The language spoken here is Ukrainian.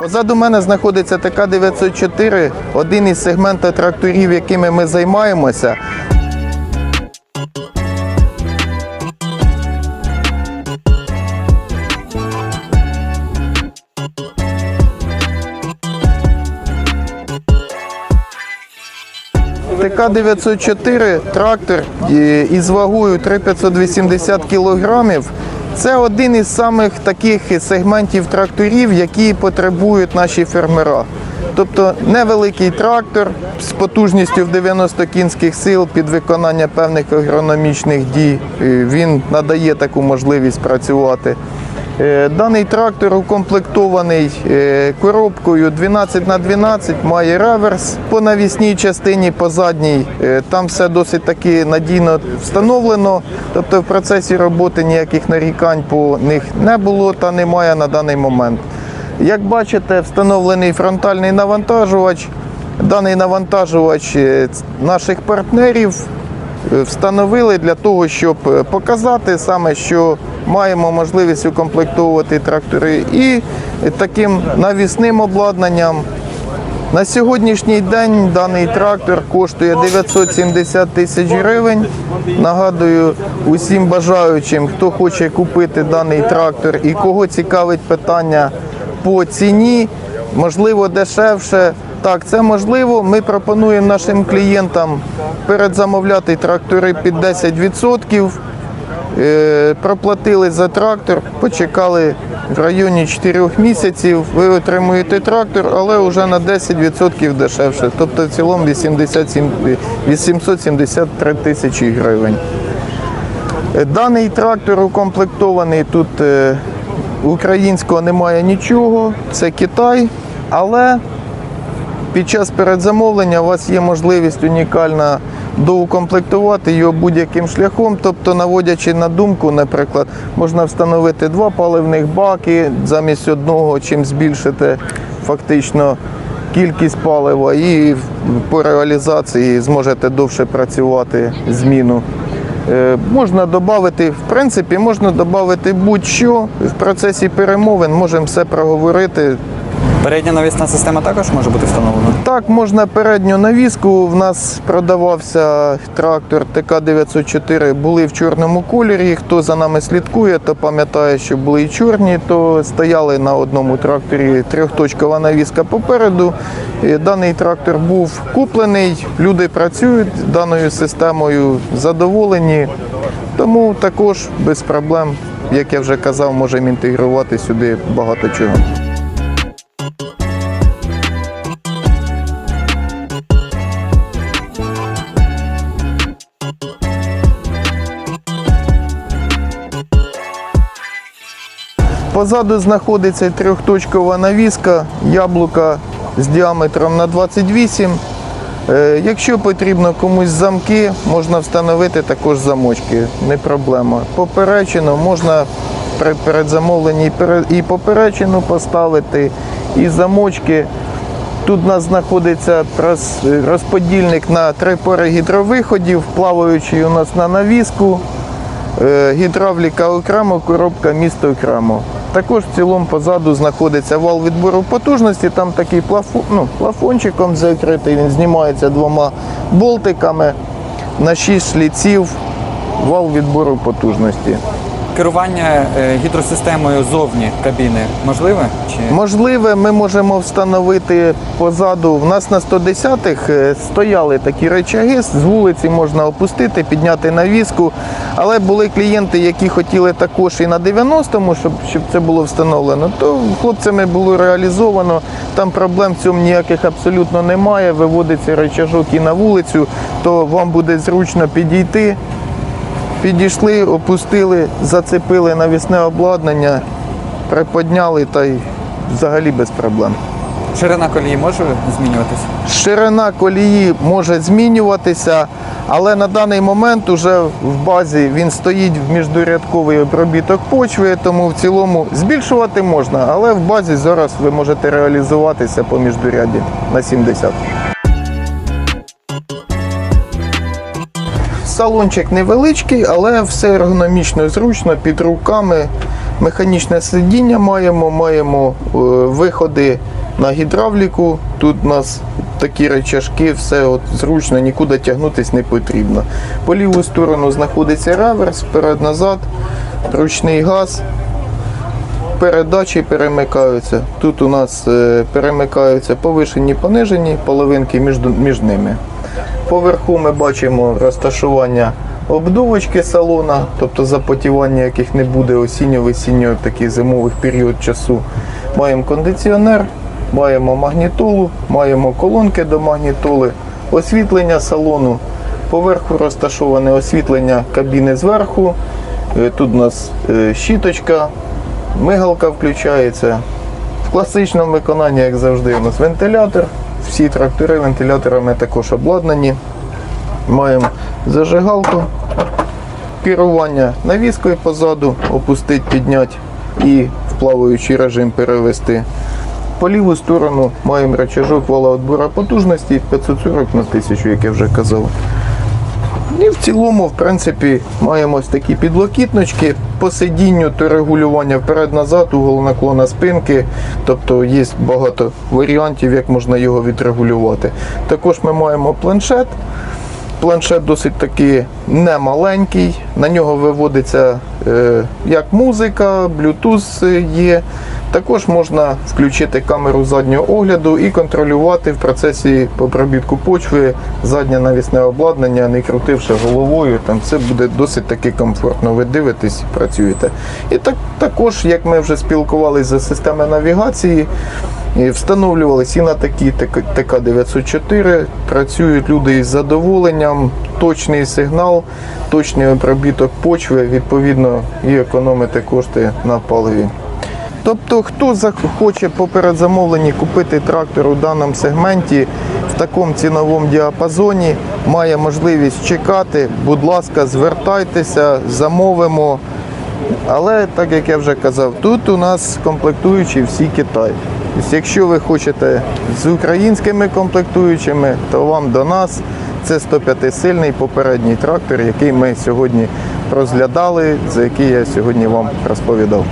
Позаду мене знаходиться ТК-904, один із сегментів тракторів, якими ми займаємося. ТК-904 трактор е, із вагою 3580 кілограмів. Це один із самих таких сегментів тракторів, які потребують наші фермера. Тобто невеликий трактор з потужністю в 90 кінських сил під виконання певних агрономічних дій. Він надає таку можливість працювати. Е, Даний трактор укомплектований е, коробкою 12 на 12 має реверс по навісній частині, по задній. е, Там все досить таки надійно встановлено. Тобто в процесі роботи ніяких нарікань по них не було та немає на даний момент. Як бачите, встановлений фронтальний навантажувач. Даний навантажувач наших партнерів встановили для того, щоб е, показати саме, що маємо можливість укомплектовувати трактори і таким навісним обладнанням. На сьогоднішній день даний трактор коштує 970 тисяч гривень. Нагадую усім бажаючим, хто хоче купити даний трактор і кого цікавить питання по ціні, можливо, дешевше. Так, це можливо. Ми пропонуємо нашим клієнтам передзамовляти трактори під 10%. Е, Проплатили за трактор, почекали в районі 4 місяців. Ви отримуєте трактор, але вже на 10% дешевше. Тобто в цілому 87, 873 тисячі гривень. Е, Даний трактор укомплектований тут е, українського немає нічого, це Китай, але під час передзамовлення у вас є можливість унікальна доукомплектувати його будь-яким шляхом, тобто наводячи на думку, наприклад, можна встановити два паливних баки замість одного, чим збільшити фактично кількість палива і по реалізації зможете довше працювати зміну. Е, Можна додати, в принципі, можна додати будь-що. В процесі перемовин можемо все проговорити. Передня навісна система також може бути встановлена. Так, можна передню навіску. В нас продавався трактор ТК-904, були в чорному кольорі. Хто за нами слідкує, то пам'ятає, що були і чорні, то стояли на одному тракторі трьохточкова навіска попереду. Даний трактор був куплений, люди працюють даною системою, задоволені. Тому також без проблем, як я вже казав, можемо інтегрувати сюди багато чого. Позаду знаходиться трьохточкова навіска, яблука з діаметром на 28. Е, Якщо потрібно комусь замки, можна встановити також замочки, не проблема. Поперечину можна при передзамовленні і поперечину поставити, і замочки. Тут у нас знаходиться розподільник на три пори гідровиходів, плаваючий у нас на навіску. Е, Гідравліка окремо, коробка місто окремо. Також в цілому позаду знаходиться вал відбору потужності. Там такий плафон, ну, плафончиком закритий, він знімається двома болтиками на 6 шліців. Вал відбору потужності. Керування е, гідросистемою зовні кабіни можливе? Чи Можливе, ми можемо встановити позаду. В нас на 110-х е, стояли такі речаги, з вулиці можна опустити, підняти навіску. Але були клієнти, які хотіли також і на 90-му, щоб, щоб це було встановлено. То хлопцями було реалізовано. Там проблем в цьому ніяких абсолютно немає. Виводиться речажок і на вулицю, то вам буде зручно підійти. Підійшли, опустили, зацепили навісне обладнання, приподняли та й взагалі без проблем. ширина колії може змінюватися? Ширина колії може змінюватися, але на даний момент уже в базі він стоїть в міждурядковий обробіток почви, тому в цілому збільшувати можна, але в базі зараз ви можете реалізуватися по міждуряді на 70. Салончик невеличкий, але все ергономічно зручно, під руками. Механічне сидіння маємо, маємо е, виходи на гідравліку. Тут у нас такі речашки, все от зручно, нікуди тягнутись не потрібно. По ліву сторону знаходиться реверс, вперед-назад, ручний газ, передачі перемикаються. Тут у нас е, перемикаються повишені, понижені половинки між, між ними. Поверху ми бачимо розташування обдувочки салона, тобто запотівання яких не буде осінньо-весінньо такий зимовий період часу. Маємо кондиціонер, маємо магнітолу, маємо колонки до магнітоли, освітлення салону. Поверху розташоване освітлення кабіни зверху. Е, Тут у нас е, щіточка, мигалка включається. В класичному виконанні, як завжди, у нас вентилятор. Всі трактори вентиляторами також обладнані. Маємо зажигалку, керування навіскою позаду, опустити, підняти і в плаваючий режим перевести. По ліву сторону маємо рычажок валоотбора потужності 540 на 1000, як я вже казав. І в цілому, в принципі, маємо ось такі підлокітнички по сидінню то регулювання вперед-назад, угол наклона спинки. Тобто є багато варіантів, як можна його відрегулювати. Також ми маємо планшет. Планшет досить таки немаленький. На нього виводиться е, як музика, Bluetooth є. Також можна включити камеру заднього огляду і контролювати в процесі обробітку почви заднє навісне обладнання, не крутивши головою. Там все буде досить таки комфортно. Ви дивитесь, працюєте. І так, також, як ми вже спілкувалися за системи навігації, і встановлювалися і на такі ТК-904. Працюють люди із задоволенням, точний сигнал, точний обробіток почви, відповідно, і економити кошти на паливі. Тобто, хто захоче по передзамовленні купити трактор у даному сегменті в такому ціновому діапазоні, має можливість чекати. Будь ласка, звертайтеся, замовимо. Але так як я вже казав, тут у нас комплектуючі всі Китай. Якщо ви хочете з українськими комплектуючими, то вам до нас це 105-сильний попередній трактор, який ми сьогодні розглядали, за який я сьогодні вам розповідав.